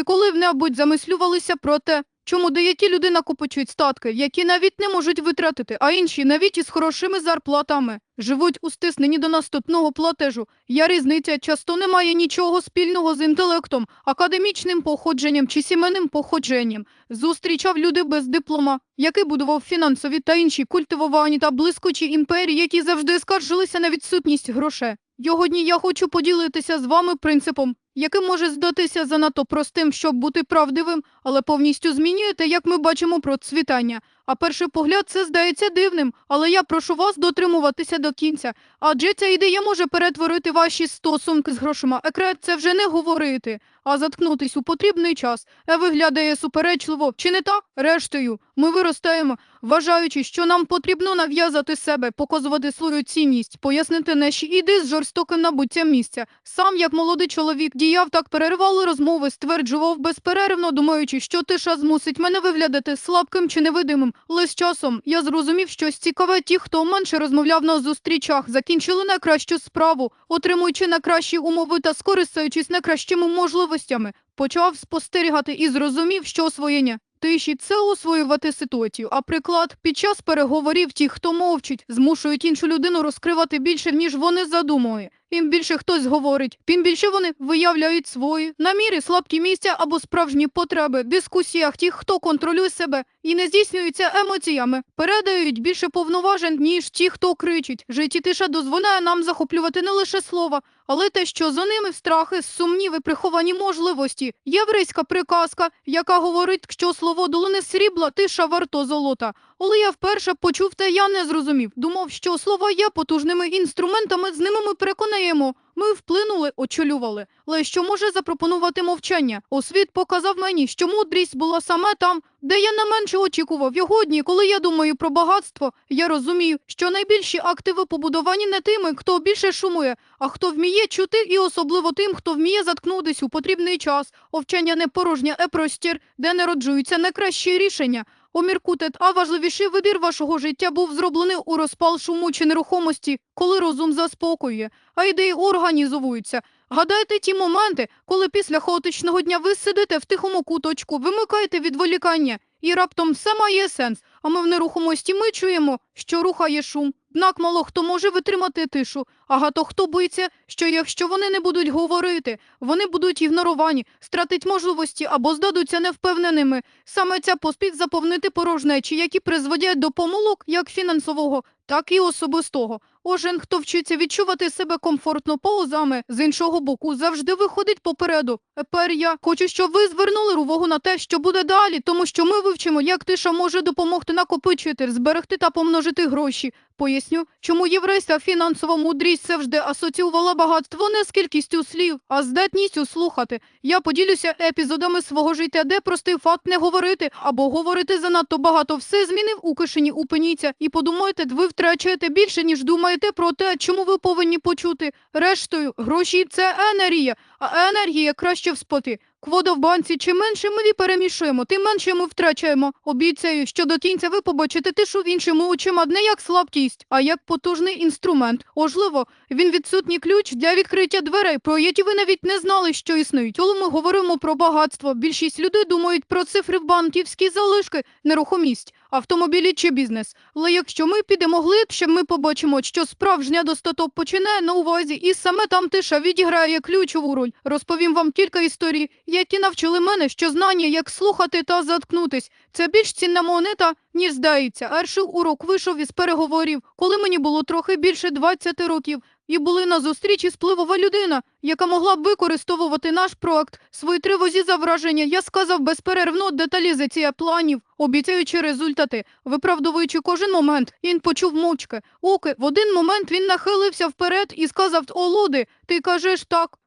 І коли в-небудь замислювалися про те, чому деякі люди накопичують статки, які навіть не можуть витратити, а інші навіть із хорошими зарплатами живуть у стисненні до наступного платежу. Я різниця часто не має нічого спільного з інтелектом, академічним походженням чи сімейним походженням. Зустрічав люди без диплома, який будував фінансові та інші культивовані та блискучі імперії, які завжди скаржилися на відсутність грошей. Сьогодні я хочу поділитися з вами принципом, який може здатися занадто простим, щоб бути правдивим, але повністю змінює те, як ми бачимо процвітання. А перший погляд це здається дивним, але я прошу вас дотримуватися до кінця. Адже ця ідея може перетворити ваші стосунки з грошима. Екрет це вже не говорити, а заткнутись у потрібний час. Е виглядає суперечливо, чи не так? Рештою, ми виростаємо, вважаючи, що нам потрібно нав'язати себе, показувати свою цінність, пояснити наші ідеї з жорстоким набуттям місця. Сам, як молодий чоловік, діяв так перервали розмови, стверджував безперервно, думаючи, що тиша змусить мене виглядати слабким чи невидимим. Але з часом я зрозумів щось цікаве. Ті, хто менше розмовляв на зустрічах, закінчили найкращу справу, отримуючи найкращі умови та скористаючись найкращими можливостями. Почав спостерігати і зрозумів, що освоєння тиші це освоювати ситуацію. А приклад під час переговорів ті, хто мовчить, змушують іншу людину розкривати більше, ніж вони задумують. Їм більше хтось говорить, тим більше вони виявляють свої наміри, слабкі місця або справжні потреби дискусіях. Ті, хто контролює себе і не здійснюється емоціями, передають більше повноважень, ніж ті, хто кричить. Житті тиша дозволяє нам захоплювати не лише слова, але те, що за ними страхи, сумніви, приховані можливості. Єврейська приказка, яка говорить, що слово долоне срібла, тиша варто золота. Але я вперше почув те, я не зрозумів. Думав, що слова є потужними інструментами, з ними ми переконаємо. Ми вплинули, очолювали. Але що може запропонувати мовчання? Освіт показав мені, що мудрість була саме там, де я не менше очікував. Його дні, коли я думаю про багатство, я розумію, що найбільші активи побудовані не тими, хто більше шумує, а хто вміє чути, і особливо тим, хто вміє заткнутись у потрібний час. Овчання не порожня, е простір, де народжуються найкращі рішення. Оміркутет, а важливіший вибір вашого життя був зроблений у розпал шуму чи нерухомості, коли розум заспокоює, а ідеї організовуються. Гадайте ті моменти, коли після хаотичного дня ви сидите в тихому куточку, вимикаєте відволікання, і раптом все має сенс. А ми в нерухомості ми чуємо, що рухає шум. Однак мало хто може витримати тишу, а гато хто боїться, що якщо вони не будуть говорити, вони будуть ігноровані, стратить можливості або здадуться невпевненими. Саме ця поспіть заповнити порожнечі, які призводять до помилок як фінансового, так і особистого. Кожен, хто вчиться відчувати себе комфортно паузами, з іншого боку, завжди виходить попереду. Тепер я хочу, щоб ви звернули увагу на те, що буде далі, тому що ми вивчимо, як тиша може допомогти накопичити, зберегти та помножити гроші. Поясню, чому єврейська фінансова мудрість завжди асоціювала багатство не з кількістю слів, а здатністю слухати. Я поділюся епізодами свого життя, де простий факт не говорити або говорити занадто багато. Все змінив у кишені, упиніться і подумайте, ви втрачаєте більше, ніж думаєте про те, чому ви повинні почути. Рештою, гроші це енергія, а енергія краще вспати. Квода в банці, чим менше ми перемішуємо, тим менше ми втрачаємо. Обіцяю, що до кінця ви побачите тишу в іншими очима не як слабкість, а як потужний інструмент. Можливо, він відсутній ключ для відкриття дверей, про які ви навіть не знали, що існують. Коли ми говоримо про багатство, більшість людей думають про цифри в банківські залишки, нерухомість, автомобілі чи бізнес. Але якщо ми підемо глибше, ми побачимо, що справжня достаток починає на увазі, і саме там тиша відіграє ключову роль. Розповім вам кілька історій, які навчили мене, що знання, як слухати та заткнутись, це більш цінна монета, ніж здається. Перший урок вийшов із переговорів, коли мені було трохи більше 20 років. І були на зустрічі спливова людина, яка могла б використовувати наш проект, свої тривозі за враження. Я сказав безперервно деталізація планів, обіцяючи результати, виправдовуючи кожен момент. Він почув мовчки. Оки, в один момент він нахилився вперед і сказав: О, Луди, ти кажеш так.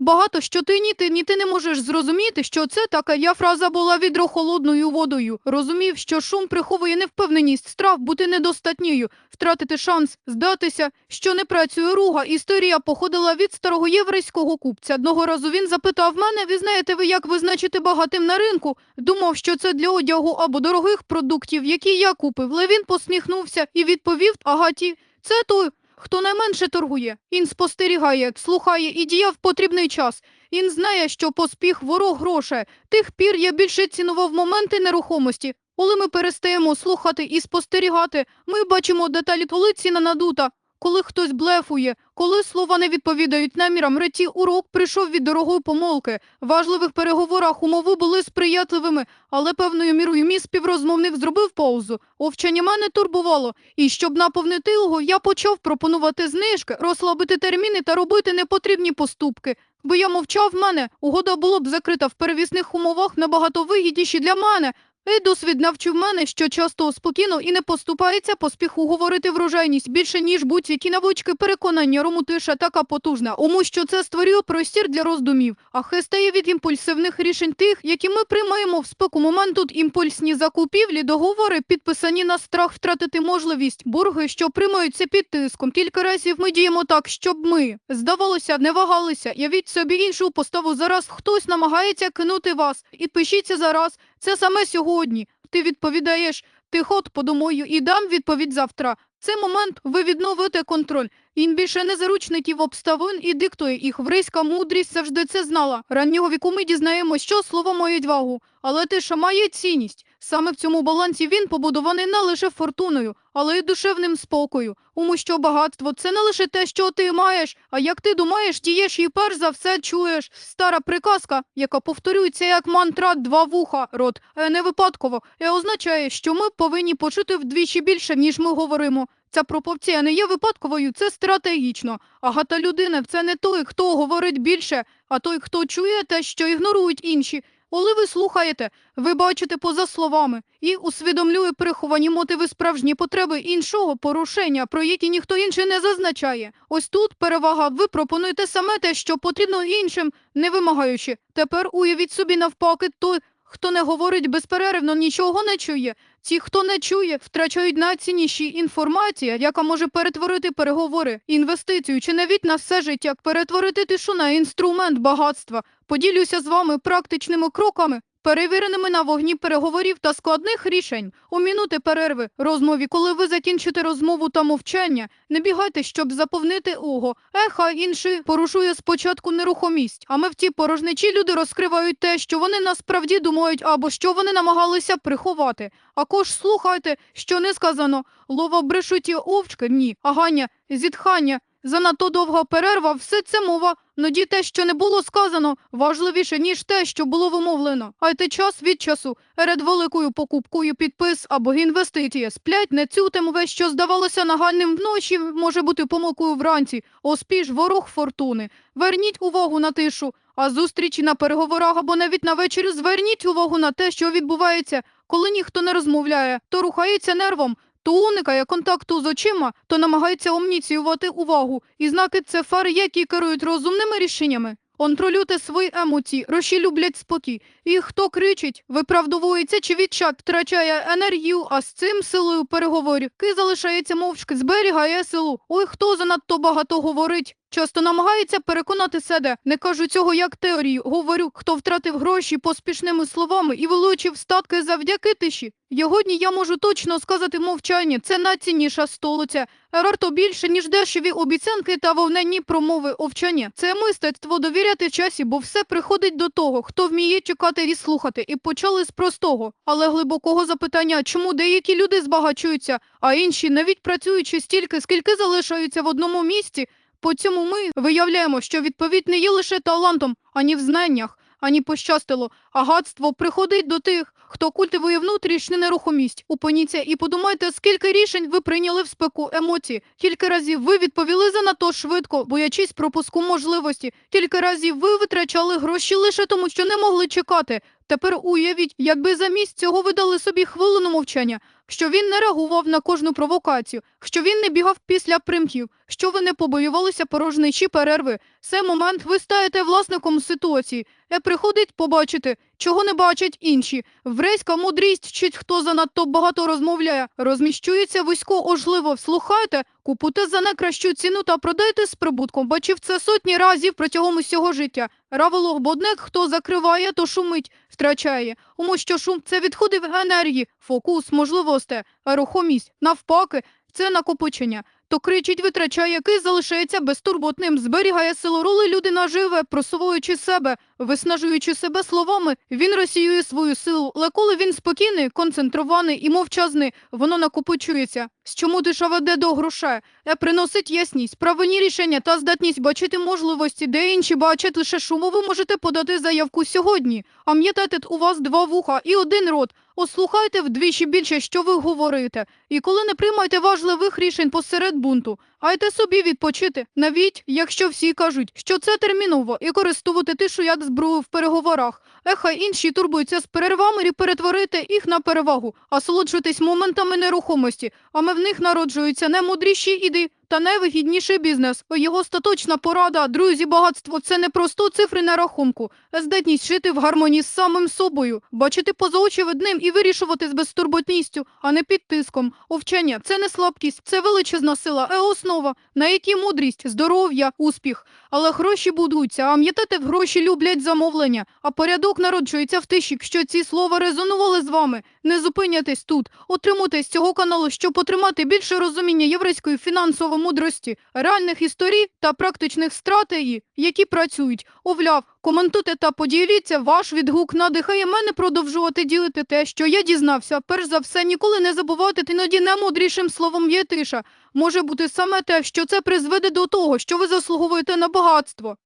Багато що ти ні ти, ні ти не можеш зрозуміти, що це така я фраза була відро холодною водою. Розумів, що шум приховує невпевненість, страх бути недостатньою, втратити шанс, здатися, що не працює руга. Історія походила від старого єврейського купця. Одного разу він запитав мене, ви знаєте ви, як визначити багатим на ринку? Думав, що це для одягу або дорогих продуктів, які я купив. Левін посміхнувся і відповів Агаті, це той, хто найменше торгує. Він спостерігає, слухає і діє в потрібний час. Він знає, що поспіх ворог грошей. Тих пір я більше цінував моменти нерухомості. Коли ми перестаємо слухати і спостерігати, ми бачимо деталі, толиці на надута, коли хтось блефує, коли слова не відповідають намірам. Реті урок прийшов від дорогої помолки. В важливих переговорах умови були сприятливими, але певною мірою мій співрозмовник зробив паузу. Овчання мене турбувало, і щоб наповнити його, я почав пропонувати знижки, розслабити терміни та робити непотрібні поступки. Бо я мовчав мене, угода була б закрита в перевісних умовах набагато вигідніші для мене. І досвід навчив мене, що часто спокійно і не поступається поспіху говорити врожайність більше, ніж будь-які навички переконання рому тиша така потужна, тому що це створює простір для роздумів, а хистає від імпульсивних рішень тих, які ми приймаємо в спеку момент тут імпульсні закупівлі, договори, підписані на страх втратити можливість, борги, що приймаються під тиском. Кілька разів ми діємо так, щоб ми, здавалося, не вагалися. Явіть собі іншу поставу. Зараз хтось намагається кинути вас. І пишіться зараз. Це саме сьогодні. Ти відповідаєш, ти ход подумаю і дам відповідь завтра. Це момент ви відновите контроль. Він більше не заручників обставин і диктує їх. Врейська мудрість завжди це знала. Раннього віку ми дізнаємо, що слова мають вагу, але тиша має цінність. Саме в цьому балансі він побудований не лише фортуною, але й душевним спокою. Тому що багатство це не лише те, що ти маєш, а як ти думаєш, дієш і перш за все чуєш. Стара приказка, яка повторюється як мантра два вуха, рот, е, не випадково, і означає, що ми повинні почути вдвічі більше, ніж ми говоримо. Ця пропорція не є випадковою, це стратегічно. Агата людина це не той, хто говорить більше, а той, хто чує те, що ігнорують інші. Коли ви слухаєте, ви бачите поза словами і усвідомлює приховані мотиви справжні потреби іншого порушення, про які ніхто інший не зазначає. Ось тут перевага. Ви пропонуєте саме те, що потрібно іншим, не вимагаючи. Тепер уявіть собі навпаки той, хто не говорить безперервно, нічого не чує. Ті, хто не чує, втрачають найцінніші інформація, яка може перетворити переговори, інвестицію чи навіть на все життя, перетворити тишу на інструмент багатства. Поділюся з вами практичними кроками, перевіреними на вогні переговорів та складних рішень. У минути перерви розмові, коли ви закінчите розмову та мовчання, не бігайте, щоб заповнити ого. Еха інший порушує спочатку нерухомість, а ми в ті порожничі люди розкривають те, що вони насправді думають або що вони намагалися приховати. Акож слухайте, що не сказано. Лова брешуті овчки, ні, аганя, зітхання. Занадто довга перерва, все це мова. Ноді те, що не було сказано, важливіше, ніж те, що було вимовлено. Айте час від часу. Перед великою покупкою підпис або інвестиція. Сплять не цю тему, що здавалося нагальним вночі, може бути помилкою вранці. Оспіж ворог фортуни. Верніть увагу на тишу. А зустрічі на переговорах або навіть на вечері зверніть увагу на те, що відбувається. Коли ніхто не розмовляє, то рухається нервом, то уникає контакту з очима, то намагається омніціювати увагу. І знаки це фари, які керують розумними рішеннями. Контролюйте свої емоції, гроші люблять спокій. І хто кричить, виправдовується чи відчат, втрачає енергію, а з цим силою переговорів. Ки залишається мовчки, зберігає силу. Ой, хто занадто багато говорить. Часто намагається переконати себе. Не кажу цього як теорію. Говорю, хто втратив гроші поспішними словами і вилучив статки завдяки тиші. Йогодні я можу точно сказати мовчання. Це найцінніша столиця. Варто більше, ніж дешеві обіцянки та вовнені промови овчання. Це мистецтво довіряти часі, бо все приходить до того, хто вміє чекати і слухати. І почали з простого, але глибокого запитання, чому деякі люди збагачуються, а інші, навіть працюючи стільки, скільки залишаються в одному місці, по цьому ми виявляємо, що відповідь не є лише талантом, ані в знаннях, ані пощастило. Агатство приходить до тих, хто культивує внутрішню нерухомість. Упиніться і подумайте, скільки рішень ви прийняли в спеку емоцій. Кілька разів ви відповіли занадто швидко, боячись пропуску можливості. Кілька разів ви витрачали гроші лише тому, що не могли чекати. Тепер уявіть, якби замість цього ви дали собі хвилину мовчання, що він не реагував на кожну провокацію, що він не бігав після примків, що ви не побоювалися порожничі перерви. Це момент ви стаєте власником ситуації. Е приходить побачити, чого не бачать інші. Врейська мудрість вчить, хто занадто багато розмовляє, розміщується вузько ожливо. Слухайте, купуйте за найкращу ціну та продайте з прибутком. Бачив це сотні разів протягом усього життя. Раволог бодник, хто закриває, то шумить, втрачає. Тому що шум це відходи в енергії, фокус, можливості, рухомість. Навпаки, це накопичення. То кричить, витрачає, який залишається безтурботним, зберігає силу роли, людина живе, просуваючи себе, виснажуючи себе словами, він розсіює свою силу, але коли він спокійний, концентрований і мовчазний, воно накопичується. З чому диша веде до грошей? Е, приносить ясність, правильні рішення та здатність бачити можливості, де інші бачать лише шуму. Ви можете подати заявку сьогодні. А м'ятайте у вас два вуха і один рот. Ослухайте вдвічі більше, що ви говорите. І коли не приймайте важливих рішень посеред бунту, айте собі відпочити, навіть якщо всі кажуть, що це терміново, і користувати тишу як зброю в переговорах. Ехай інші турбуються з перервами і перетворити їх на перевагу, а солоджуйтесь моментами нерухомості, а ми в них народжуються немудріші іди та найвигідніший бізнес. Його остаточна порада, друзі, багатство це не просто цифри на рахунку, а здатність жити в гармонії з самим собою, бачити поза очевидним і вирішувати з безтурботністю, а не під тиском. Овчення це не слабкість, це величезна сила, е основа, на якій мудрість, здоров'я, успіх. Але гроші будуться, а м'ятати в гроші люблять замовлення, а порядок народжується в тиші. Якщо ці слова резонували з вами, не зупинятись тут. Отримуйте з цього каналу, щоб отримати більше розуміння єврейської фінансової мудрості, реальних історій та практичних стратегій, які працюють. Овляв, коментуйте та поділіться. Ваш відгук надихає мене продовжувати ділити те, що я дізнався. Перш за все, ніколи не забувайте іноді немудрішим словом є тиша. Може бути саме те, що це призведе до того, що ви заслуговуєте на багатство.